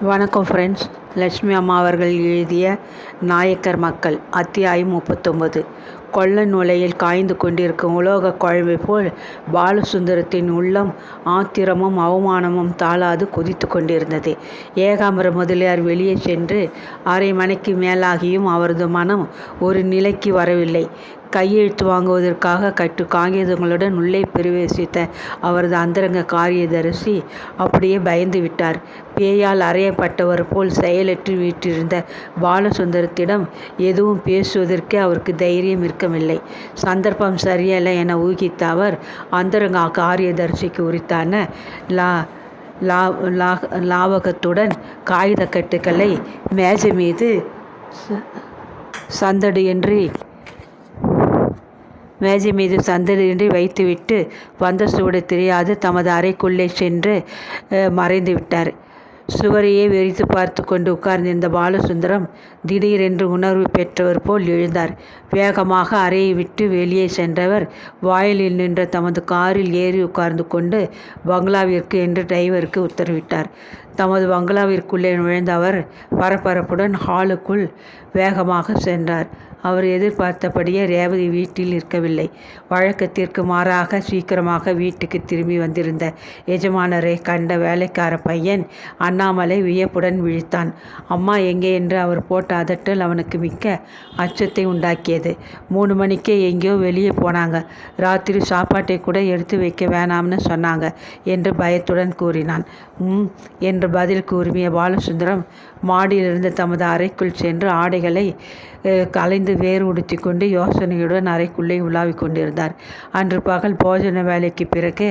வணக்கம் ஃப்ரெண்ட்ஸ் லட்சுமி அம்மா அவர்கள் எழுதிய நாயக்கர் மக்கள் அத்தியாயம் முப்பத்தொம்பது கொள்ள நுழையில் காய்ந்து கொண்டிருக்கும் உலோக குழம்பை போல் பாலசுந்தரத்தின் உள்ளம் ஆத்திரமும் அவமானமும் தாளாது குதித்து கொண்டிருந்தது. ஏகாம்பர முதலியார் வெளியே சென்று அரை மணிக்கு மேலாகியும் அவரது மனம் ஒரு நிலைக்கு வரவில்லை. கையெழுத்து வாங்குவதற்காக கட்டு காகிதங்களுடன் உள்ளே பிரவேசித்த அவரது அந்தரங்க காரியதரிசி அப்படியே பயந்து விட்டார். பேயால் அறையப்பட்டவர் போல் செயலற்று வீற்றிருந்த பாலசுந்தரத்திடம் எதுவும் பேசுவதற்கே அவருக்கு தைரியம் இருக்கவில்லை. சந்தர்ப்பம் சரியல்ல என ஊகித்த அவர் அந்தரங்க காரியதரிசிக்கு உரித்தான லா லா லாவகத்துடன் லாவகத்துடன் கட்டுக்களை மேஜை மீது ச- சந்தடியின்றி மேஜை மீது சந்தடியின்றி வைத்துவிட்டு வந்த சூடு தெரியாது. தமது அறைக்குள்ளே சென்று மறைந்து விட்டார் சுவரையே வெறித்து பார்த்து கொண்டு உட்கார்ந்திருந்த பாலசுந்தரம் திடீரென்று உணர்வு பெற்றவர் போல் எழுந்தார். வேகமாக அறையை விட்டு வெளியே சென்றவர் வாயிலில் நின்ற தமது காரில் ஏறி உட்கார்ந்து கொண்டு பங்களாவிற்கு என்று டிரைவருக்கு உத்தரவிட்டார். தமது பங்களாவிற்குள்ளே நுழைந்த அவர் பரபரப்புடன் ஹாலுக்குள் வேகமாக சென்றார். அவர் எதிர்பார்த்தபடியே ரேவதி வீட்டில் இருக்கவில்லை. வழக்கத்திற்கு மாறாக சீக்கிரமாக வீட்டுக்கு திரும்பி வந்திருந்த எஜமானரை கண்ட வேலைக்கார பையன் அண்ணாமலை வியப்புடன் விழித்தான். அம்மா எங்கே? என்று அவர் போட்ட அதட்டல் அவனுக்கு மிக்க அச்சத்தை உண்டாக்கியது. மூணு மணிக்கே எங்கேயோ வெளியே போனாங்க. ராத்திரி சாப்பாட்டை கூட எடுத்து வைக்க வேணாம்னு சொன்னாங்க என்று பயத்துடன் கூறினான். ம் என்று பதில் கூறிய பாலசுந்தரம் மாடியிலிருந்து தமது அறைக்குள் சென்று ஆடைகளை கலைந்து வேறு உடுத்தி கொண்டு யோசனையுடன் அறைக்குள்ளே உலாவிக் கொண்டிருந்தார் அன்று பகல் போஜன வேலைக்கு பிறகு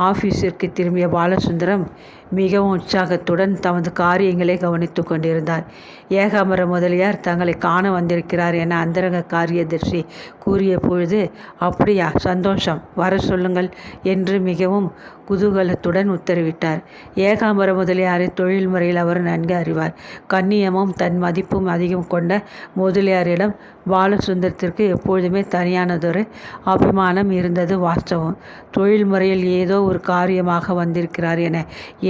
ஆஃபீஸிற்கு திரும்பிய பாலசுந்தரம் மிகவும் உற்சாகத்துடன் தமது காரியங்களை கவனித்து கொண்டிருந்தார். ஏகாம்பர முதலியார் தங்களை காண வந்திருக்கிறார் என அந்தரங்க காரியதர்சி கூறிய பொழுது அப்படியா சந்தோஷம் வர சொல்லுங்கள் என்று மிகவும் குதூகலத்துடன் உத்தரவிட்டார். ஏகாம்பர முதலியாரை தொழில் முறையில் அவர் நன்கு அறிவார். கண்ணியமும் தன் மதிப்பும் அதிகம் கொண்ட முதலியாரிடம் பாலசுந்தரத்திற்கு எப்பொழுதுமே தனியானதொரு அபிமானம் இருந்தது வாஸ்தவம். தொழில் முறையில் ஏதோ ஒரு காரியமாக வந்திருக்கிறார் என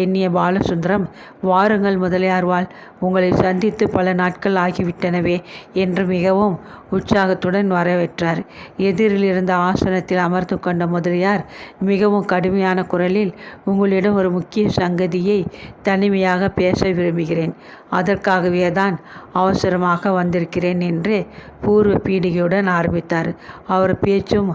எண்ணிய பாலசுந்தரம் வாருங்கள் முதலியார்வாள் உங்களை சந்தித்து பல நாட்கள் ஆகிவிட்டனவே என்று மிகவும் உற்சாகத்துடன் வரவேற்றார். எதிரில் இருந்த ஆசனத்தில் அமர்ந்து கொண்ட முதலியார் மிகவும் கடுமையான குரலில் உங்களிடம் ஒரு முக்கிய சங்கதியை தனிமையாக பேச விரும்புகிறேன். அதற்காகவே தான் அவசரமாக வந்திருக்கிறேன் என்று பூர்வ பீடிகையுடன் ஆரம்பித்தார். அவர் பேச்சும்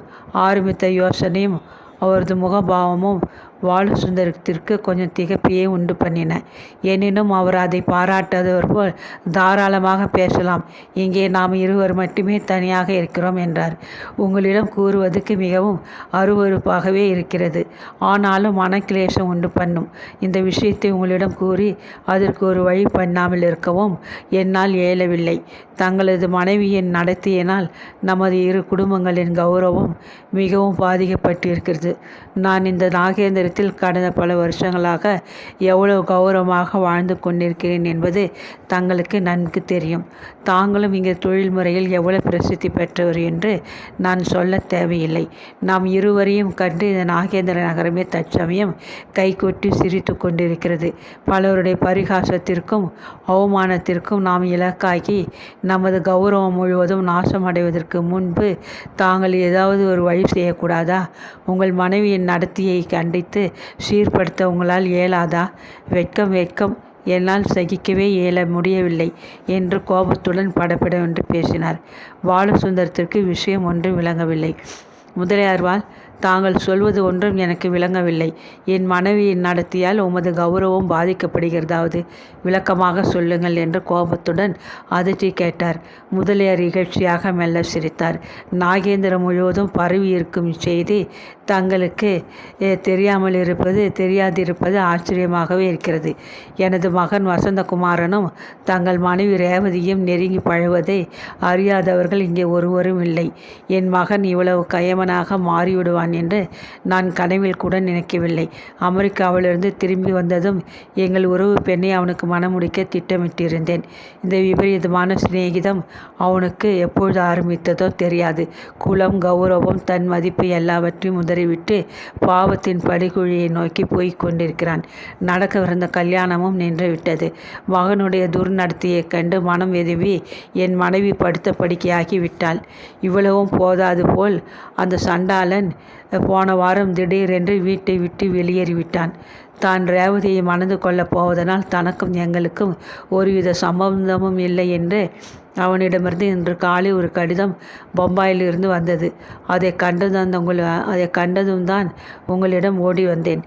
ஆரம்பித்த யோசனையும் அவரது முகபாவமும் வாலுசுந்தரத்திற்கு கொஞ்சம் திகைப்பையே உண்டு பண்ணின. எனினும் அவர் அதை பாராட்டாதவர் போல் தாராளமாக பேசலாம். இங்கே நாம் இருவர் மட்டுமே தனியாக இருக்கிறோம் என்றார். உங்களிடம் கூறுவதற்கு மிகவும் அருவருப்பாகவே இருக்கிறது. ஆனாலும் மனக்கிளேசம் உண்டு பண்ணும். இந்த விஷயத்தை உங்களிடம் கூறி அதற்கு ஒரு வழி பண்ணாமல் இருக்கவும் என்னால் இயலவில்லை. தங்களது மனைவியின் நடத்தியினால் நமது இரு குடும்பங்களின் கௌரவம் மிகவும் பாதிக்கப்பட்டிருக்கிறது. நான் இந்த நாகேந்திர இடத்தில் கடந்த பல வருஷங்களாக எவ்வளவு கௌரவமாக வாழ்ந்து கொண்டிருக்கிறேன் என்பது தங்களுக்கு நன்கு தெரியும். தாங்களும் இங்கே தொழில் முறையில் எவ்வளவு பிரசித்தி பெற்றவர் என்று நான் சொல்ல தேவையில்லை. நாம் இருவரையும் கண்டு இந்த நாகேந்திர நகரமே தற்சமயம் கைகொட்டி சிரித்து கொண்டிருக்கிறது. பலருடைய பரிகாசத்திற்கும் அவமானத்திற்கும் நாம் இலக்காகி நமது கௌரவம் முழுவதும் நாசமடைவதற்கு முன்பு தாங்கள் ஏதாவது ஒரு வழி செய்யக்கூடாதா? உங்கள் மனைவியின் நடத்தியை கண்டித்து சீர்படுத்த உங்களால் இயலாதா? வெட்கம் வெட்கம். என்னால் சகிக்கவே இயல முடியவில்லை என்று கோபத்துடன் படபடவென்று பேசினார். பாலசுந்தரத்திற்கு விஷயம் ஒன்றும் விளங்கவில்லை. முதலியார்வால் தாங்கள் சொல்வது ஒன்றும் எனக்கு விளங்கவில்லை. என் மனைவியின் நடத்தியால் உமது கௌரவம் பாதிக்கப்படுகிறதாவது. விளக்கமாக சொல்லுங்கள் என்று கோபத்துடன் அதிர்ச்சி கேட்டார். முதலியார் இகழ்ச்சியாக மெல்ல சிரித்தார். நாகேந்திரம் முழுவதும் பரவி இருக்கும் செய்தி தங்களுக்கு தெரியாமல் இருப்பது தெரியாதிருப்பது ஆச்சரியமாகவே இருக்கிறது. எனது மகன் வசந்தகுமாரனும் தங்கள் மனைவி ரேவதியும் நெருங்கி பழுவதை அறியாதவர்கள் இங்கே ஒருவரும் இல்லை. என் மகன் இவ்வளவு கயமனாக மாறிவிடுவான் வருவான் என்று நான் கனவில் கூட நினைக்கவில்லை. அமெரிக்காவிலிருந்து திரும்பி வந்ததும் எங்கள் உறவு பெண்ணை அவனுக்கு மனமுடிக்க திட்டமிட்டிருந்தேன். இந்த விபரீதமான சிநேகிதம் அவனுக்கு எப்பொழுது ஆரம்பித்ததோ தெரியாது. குலம் கௌரவம் தன் மதிப்பு எல்லாவற்றையும் உதறிவிட்டு பாவத்தின் படுகுழியை நோக்கி போய்க் கொண்டிருக்கிறான். நடக்கவிருந்த கல்யாணமும் நின்றுவிட்டது. மகனுடைய துர்நடத்தையைக் கண்டு மனம் எதுவி என் மனைவி படுத்த படுக்கையாகி விட்டாள். இவ்வளவும் போதாது போல் அந்த சண்டாளன் போன வாரம் திடீரென்று வீட்டை விட்டு வெளியேறிவிட்டான். தான் ரேவதியை மணந்து கொள்ளப் போவதனால் தனக்கும் எங்களுக்கும் ஒருவித சம்பந்தமும் இல்லை என்று அவனிடமிருந்து இன்று காலை ஒரு கடிதம் பொம்பாயிலிருந்து வந்தது. அதை கண்டதும் உங்கள் அதை கண்டதும் தான் உங்களிடம் ஓடி வந்தேன்.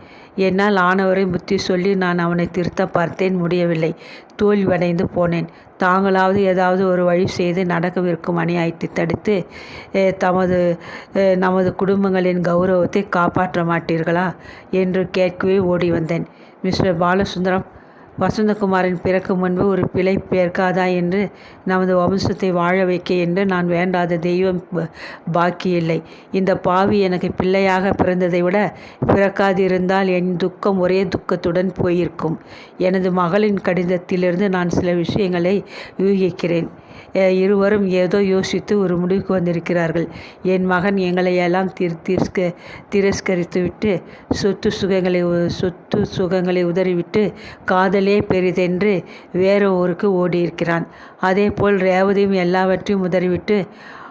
என்னால் ஆனவரை புத்தி சொல்லி நான் அவனை திருத்த பார்த்தேன் முடியவில்லை. தோல்வியடைந்து போனேன். தாங்களாவது ஏதாவது ஒரு வழி செய்து நடக்கவிருக்கும் அநியாயத்தை தடுத்து தமது நமது குடும்பங்களின் கௌரவத்தை காப்பாற்ற மாட்டீர்களா? என்று கேட்கவே ஓடி வந்தேன். மிஸ்டர் பாலசுந்தரம் வசந்தகுமாரின் பிறக்கு முன்பு ஒரு பிழை பேர்க்காதா என்று நமது வம்சத்தை வாழ வைக்க என்று நான் வேண்டாத தெய்வம் பாக்கி இல்லை. இந்த பாவி எனக்கு பிள்ளையாக பிறந்ததை விட பிறக்காதிருந்தால் என் துக்கம் ஒரே துக்கத்துடன் போயிருக்கும். எனது மகளின் கடிதத்திலிருந்து நான் சில விஷயங்களை யூகிக்கிறேன். இருவரும் ஏதோ யோசித்து ஒரு முடிவுக்கு வந்திருக்கிறார்கள். என் மகன் எங்களை எல்லாம் திர் திர்ஸ்க திரஸ்கரித்துவிட்டு சொத்து சுகங்களை சொத்து சுகங்களை உதறிவிட்டு காதலே பெரிதென்று வேற ஊருக்கு ஓடியிருக்கிறான். அதேபோல் ரேவதியும் எல்லாவற்றையும் உதறிவிட்டு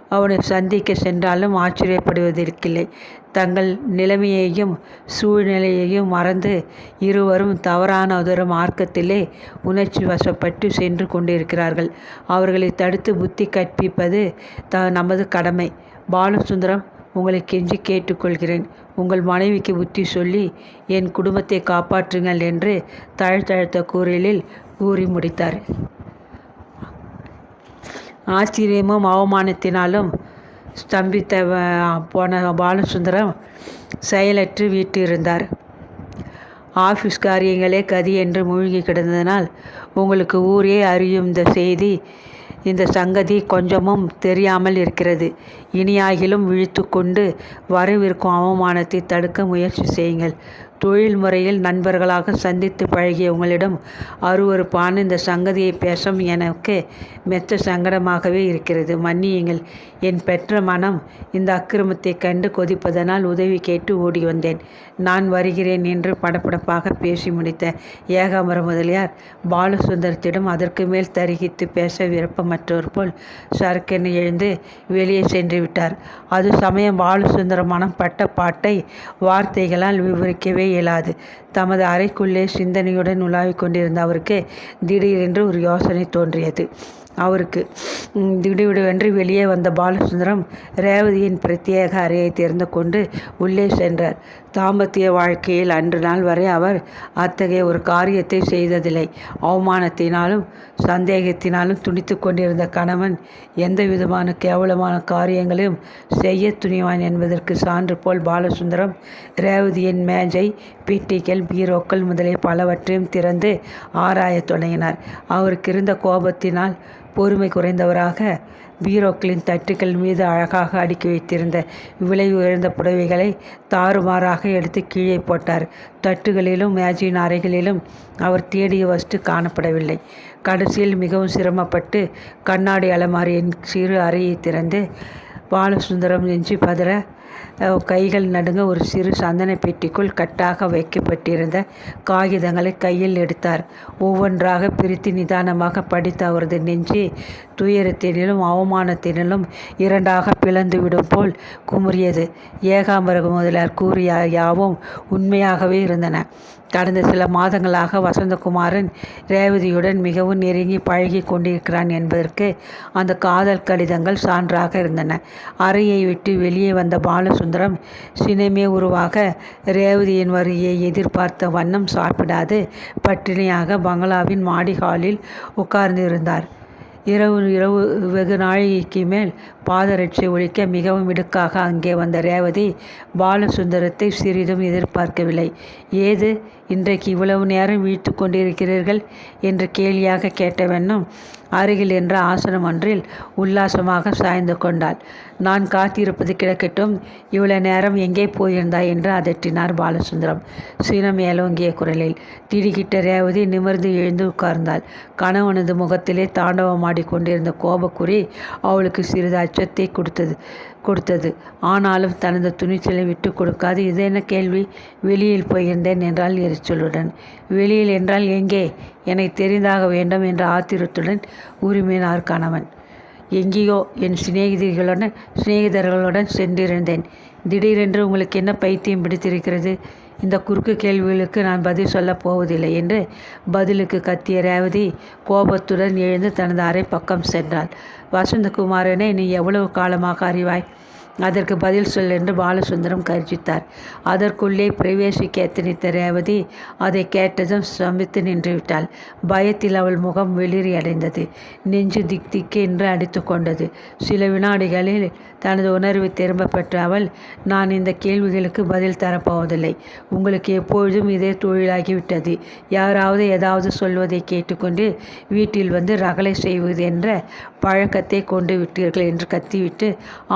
அவனை சந்திக்க சென்றாலும் ஆச்சரியப்படுவதற்கில்லை. தங்கள் நிலைமையையும் சூழ்நிலையையும் மறந்து இருவரும் தவறான ஒரு மார்க்கத்திலே உணர்ச்சி வசப்பட்டு சென்று கொண்டிருக்கிறார்கள். அவர்களை தடுத்து புத்தி கற்பிப்பது த நமது கடமை. பாலசுந்தரம் உங்களை கெஞ்சி கேட்டுக்கொள்கிறேன். உங்கள் மனைவிக்கு புத்தி சொல்லி என் குடும்பத்தை காப்பாற்றுங்கள் என்று தழுத்தழுத்த கூறலில் கூறி முடித்தார். ஆச்சரியமும் அவமானத்தினாலும் ஸ்தம்பித்த போன பாலசுந்தரம் செயலற்று வீட்டிருந்தார் ஆஃபீஸ் காரியங்களே கதி என்று மூழ்கி கிடந்ததனால் உங்களுக்கு ஊரே அறியும் இந்த செய்தி இந்த சங்கதி கொஞ்சமும் தெரியாமல் இருக்கிறது. இனியாகிலும் விழித்து கொண்டு வரவிருக்கும் அவமானத்தை தடுக்க முயற்சி செய்யுங்கள். தொழில் முறையில் நண்பர்களாக சந்தித்து பழகிய உங்களிடம் அருவறுப்பான இந்த சங்கதியை பேசும் எனக்கு மெத்த சங்கடமாகவே இருக்கிறது. மன்னியுங்கள் என் பெற்ற மனம் இந்த அக்கிரமத்தை கண்டு கொதிப்பதனால் உதவி கேட்டு ஓடி வந்தேன். நான் வருகிறேன் என்று படப்படப்பாக பேசி முடித்த ஏகாம்பர முதலியார் பாலசுந்தரத்திடம் அதற்கு மேல் தருகித்து பேச விருப்பமற்றவர் போல் சரக்கென எழுந்து வெளியே சென்று விட்டார் அது சமயம் பாலசுந்தர மனம் பட்ட பாட்டை வார்த்தைகளால் விவரிக்கவே இயலாது. தமது அறைக்குள்ளே சிந்தனையுடன் உலாவிக் கொண்டிருந்த அவருக்கு திடீரென்று ஒரு யோசனை தோன்றியது. அவருக்கு. திடுவிடுவென்று வெளியே வந்த பாலசுந்தரம் ரேவதியின் பிரத்யேக அறையை திறந்து கொண்டு உள்ளே சென்றார். தாம்பத்திய வாழ்க்கையில் அன்று நாள் வரை அவர் அத்தகைய ஒரு காரியத்தை செய்ததில்லை. அவமானத்தினாலும் சந்தேகத்தினாலும் துணித்து கொண்டிருந்த கணவன் எந்த விதமான கேவலமான காரியங்களையும் செய்ய துணிவான் என்பதற்கு சான்று போல் பாலசுந்தரம் ரேவதியின் மேஜை பீட்டிகள் பீரோக்கள் முதலிய பலவற்றையும் திறந்து ஆராயத் தொடங்கினார். அவருக்கு இருந்த கோபத்தினால் பொறுமை குறைந்தவராக பீரோக்களின் தட்டுக்கள் மீது அழகாக அடுக்கி வைத்திருந்த விலை உயர்ந்த புடவைகளை தாறுமாறாக எடுத்து கீழே போட்டார். தட்டுகளிலும் மேஜின் அறைகளிலும் அவர் தேடிய வஸ்து காணப்படவில்லை. கடைசியில் மிகவும் சிரமப்பட்டு கண்ணாடி அலமாரியின் சிறு அறையை திறந்து பாலசுந்தரம் நெஞ்சு பதற கைகள் நடுங்க ஒரு சிறு சந்தன பெட்டிக்குள் கட்டாக வைக்கப்பட்டிருந்த காகிதங்களை கையில் எடுத்தார். ஒவ்வொன்றாக பிரித்து நிதானமாக படித்த அவரது நெஞ்சு துயரத்தினிலும் அவமானத்தினிலும் இரண்டாக பிளந்துவிடும் போல் குமுறியது. ஏகாம்பர முதலியார் கூறிய யாவும் உண்மையாகவே இருந்தன. கடந்த சில மாதங்களாக வசந்தகுமாரன் ரேவதியுடன் மிகவும் நெருங்கி பழகி கொண்டிருக்கிறான் என்பதற்கு அந்த காதல் கடிதங்கள் சான்றாக இருந்தன. அறையை விட்டு வெளியே வந்த பாலசுந்தரம் சினமே உருவாக ரேவதியின் வருகையை எதிர்பார்த்த வண்ணம் சாப்பிடாது பட்டினியாக பங்களாவின் மாடி ஹாலில் உட்கார்ந்திருந்தார். இரவு இரவு வெகு நாழிகைக்கு மேல் பாதரட்சை ஒழிக்க மிகவும் இடுக்காக அங்கே வந்த ரேவதி பாலசுந்தரத்தை சிறிதும் எதிர்பார்க்கவில்லை. ஏது? இன்றைக்கு இவ்வளவு நேரம் வீழ்த்து கொண்டிருக்கிறீர்கள் என்று கேலியாக கேட்டவண்ணம் அருகில் என்ற ஆசனம் ஒன்றில் உல்லாசமாக சாய்ந்து கொண்டாள். நான் காத்திருப்பது கிடக்கட்டும் இவ்வளவு நேரம் எங்கே போயிருந்தாய் என்று அதட்டினார் பாலசுந்தரம். சினம் மேலோங்கிய குரலில் திடுகிட்ட ரேவதி நிமிர்ந்து எழுந்து உட்கார்ந்தாள். கணவனது முகத்திலே தாண்டவமாடி கொண்டிருந்த கோபக்குறி அவளுக்கு சிறிது அச்சத்தை கொடுத்தது. கொடுத்தது. ஆனாலும் தனது துணிச்சலை விட்டு கொடுக்காது. இது என்ன கேள்வி? வெளியில் போயிருந்தேன் என்றால் எரிச்சலுடன். வெளியில் என்றால் எங்கே? என்னை தெரிந்தாக வேண்டும் என்ற ஆத்திரத்துடன் உரிமையினார் கணவன். எங்கேயோ என் சிநேகிதிகளுடன் சிநேகிதர்களுடன் சென்றிருந்தேன். திடீரென்று உங்களுக்கு என்ன பைத்தியம் பிடித்திருக்கிறது? இந்த குறுக்கு கேள்விகளுக்கு நான் பதில் சொல்லப் போவதில்லை என்று பதிலுக்கு கத்திய ரேவதி கோபத்துடன் எழுந்து தனது அறை பக்கம் சென்றாள். வசந்தகுமாரனை நீ எவ்வளவு காலமாக அறிவாய்? அதற்கு பதில் சொல் என்று பாலசுந்தரம் கர்ஜித்தார். அதற்குள்ளே பிரவேசிக்க எத்தனித்த ரேவதி அதை கேட்டதும் சமித்து நின்றுவிட்டாள். பயத்தில் அவள் முகம் வெளிரி அடைந்தது. நெஞ்சு திக் திக்கு என்று அடித்து கொண்டது. சில வினாடிகளில் தனது உணர்வை திரும்ப பெற்ற அவள் நான் இந்த கேள்விகளுக்கு பதில் தரப்போவதில்லை. உங்களுக்கு எப்பொழுதும் இதே தொழிலாகிவிட்டது. யாராவது ஏதாவது சொல்வதை கேட்டுக்கொண்டு வீட்டில் வந்து ரகலை செய்வது என்ற பழக்கத்தை கொண்டு விட்டீர்கள் என்று கத்திவிட்டு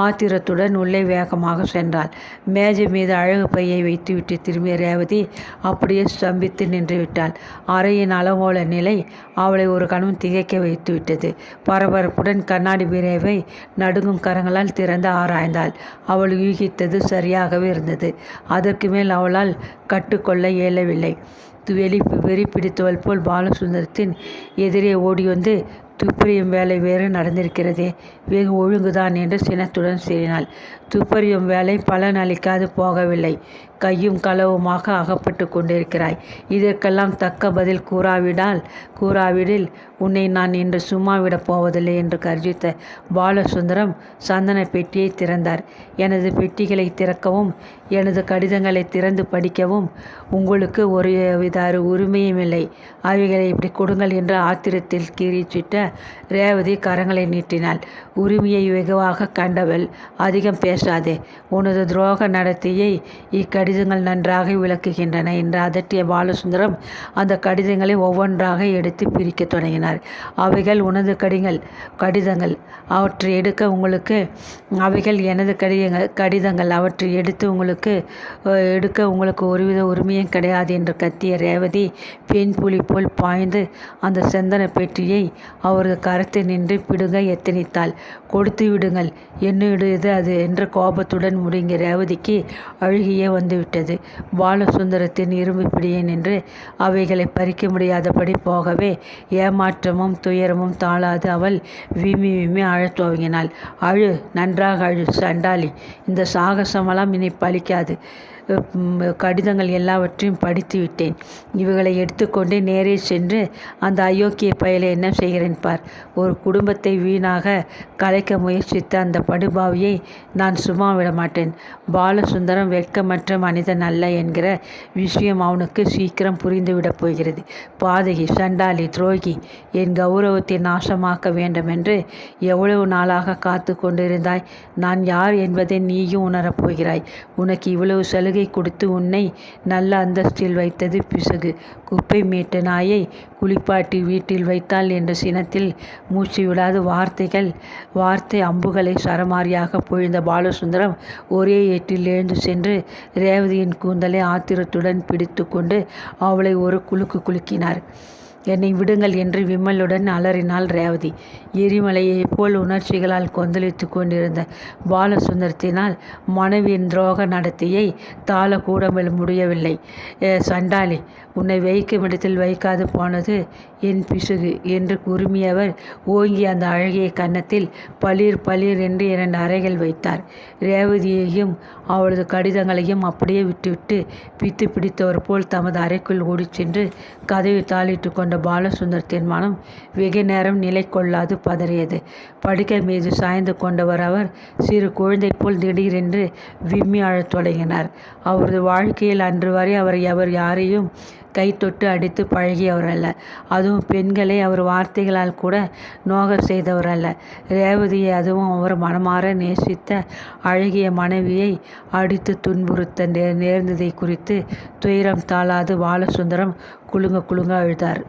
ஆத்திரத்துடன் உள்ளே வேகமாக சென்றாள். மேஜை மீது அழகு பையை வைத்துவிட்டு திரும்பிய ரேவதி அப்படியே ஸ்தம்பித்து நின்று விட்டாள். அறையின் அளவோல நிலை அவளை ஒரு கணம் திகைக்க வைத்துவிட்டது பரபரப்புடன் கண்ணாடி பிரேவை நடுங்கும் கரங்களால் திறந்து ஆராய்ந்தாள். அவள் யூகித்தது சரியாகவே இருந்தது. அதற்கு மேல் அவளால் கட்டுக்கொள்ள இயலவில்லை. வெளி வெறி பிடித்தவள் போல் பாலசுந்தரத்தின் எதிரே ஓடி வந்து துப்பறியும் வேலை வேறு நடந்திருக்கிறதே. வெகு ஒழுங்குதான் என்று சினத்துடன் சீறினாள். துப்பறியும் வேலை பலன் அளிக்காது போகவில்லை. கையும் களவுமாக அகப்பட்டு கொண்டிருக்கிறாய். இதற்கெல்லாம் தக்க பதில் கூறாவிடால் கூறாவிடில் உன்னை நான் இன்று சும்மா விடப் போவதில்லை என்று கர்ஜித்த பாலசுந்தரம் சந்தன பெட்டியை திறந்தார். எனது பெட்டிகளை திறக்கவும் எனது கடிதங்களை திறந்து படிக்கவும் உங்களுக்கு ஒரு வித உரிமையும் இல்லை. அவைகளை இப்படி கொடுங்கள் என்று ஆத்திரத்தில் கீறிச்சிட்ட ரேவதி கரங்களை நீட்டினாள். உரிமையை வெகுவாக கண்டவள் அதிகம் பேசாதே. உனது துரோக நடத்தையை இக்கடிதங்கள் நன்றாக விளக்குகின்றன என்று அதட்டிய பாலசுந்தரம் அந்த கடிதங்களை ஒவ்வொன்றாக எடுத்து பிரிக்க தொடங்கினார். அவைகள் உனது கடிதங்கள் கடிதங்கள். அவற்றை எடுக்க உங்களுக்கு அவைகள் எனது கடிதங்கள் கடிதங்கள். அவற்றை எடுத்து உங்களுக்கு எடுக்க உங்களுக்கு ஒருவித உரிமையும் கிடையாது என்று கத்திய ரேவதி பெண் புலி போல் பாய்ந்து அந்த செந்தன பெட்டியை அவரது கரத்தில் நின்று பிடுங்க எத்தனித்தாள். கொடுத்து விடுங்கள். என்னுடையது அது என்ற கோபத்துடன் முடுங்கிய ரேவதிக்கு அழுகியே வந்துவிட்டது. பாலசுந்தரத்தின் இரும்பு பிடியேன் நின்று அவைகளை பறிக்க முடியாதபடி போகவே ஏமாற்றமும் துயரமும் தாழாது அவள் விம்மி விம்மி அழத் துவங்கினாள். அழு நன்றாக அழு சண்டாளி. இந்த சாகசமெல்லாம் இனி பலிக்காது கடிதங்கள் எல்லாவற்றையும் படித்து விட்டேன். இவைகளை எடுத்துக்கொண்டு நேரே சென்று அந்த அயோக்கிய பயலை என்ன செய்கிறேன் பார்? ஒரு குடும்பத்தை வீணாக கலைக்க முயற்சித்த அந்த படுபாவியை நான் சும்மா விட மாட்டேன் பாலசுந்தரம் வெட்கமற்ற மனிதன் அல்ல என்கிற விஷயம் அவனுக்கு சீக்கிரம் புரிந்துவிடப் போகிறது. பாதகி சண்டாளி துரோகி என் கௌரவத்தை நாசமாக்க வேண்டுமென்று எவ்வளவு நாளாக காத்து கொண்டிருந்தாய்? நான் யார் என்பதை நீயும் உணரப் போகிறாய். உனக்கு இவ்வளவு சலுகை கொடுத்து உன்னை நல்ல அந்தஸ்தில் வைத்தது பிசகு. குப்பை மீட்ட நாயை குளிப்பாட்டி வீட்டில் வைத்தாள் என்ற சினத்தில் மூச்சு விடாத வார்த்தைகள் வார்த்தை அம்புகளை சரமாரியாக பொழிந்த பாலசுந்தரம் ஒரே ஏட்டில் எழுந்து சென்று ரேவதியின் கூந்தலை ஆத்திரத்துடன் பிடித்து கொண்டு அவளை ஒரு குலுக்கு குலுக்கினார். என்னை விடுங்கள் என்று விம்மலுடன் அலறினாள் ரேவதி. எரிமலையைப் போல் உணர்ச்சிகளால் கொந்தளித்து கொண்டிருந்த பாலசுந்தரத்தினால் மனைவியின் துரோக நடத்தையை தாழக்கூட முடியவில்லை. சண்டாளி உன்னை வைக்கும் இடத்தில் வைக்காது போனது என் பிசுகு என்று குறுமியவர் ஓங்கி அந்த அழகிய கன்னத்தில் பளிர் பளிர் என்று இரண்டு அறைகள் வைத்தார். ரேவதியையும் அவளது கடிதங்களையும் அப்படியே விட்டுவிட்டு பித்து பிடித்தவர் போல் தமது அறைக்குள் ஓடிச் சென்று கதவை தாளிட்டு கொண்ட பாலசுந்தரத்தின் மனம் வெகு நேரம் நிலை கொள்ளாது பதறியது. படுக்கை மீது சாய்ந்து கொண்டவர் அவர் சிறு குழந்தை போல் திடீரென்று விம்மி அழத் தொடங்கினார். அவரது வாழ்க்கையில் அன்று வரை அவர் எவர் யாரையும் கை தொட்டு அடித்து பழகியவர் அல்ல. அதுவும் பெண்களை அவர் வார்த்தைகளால் கூட நோக செய்தவர் அல்ல. ரேவதியை அதுவும் அவர் மனமாற நேசித்த அழகிய மனைவியை அடித்து துன்புறுத்த நேர்ந்ததை குறித்து துயரம் தாளாது பாலசுந்தரம் குலுங்க குலுங்க அழுதார்.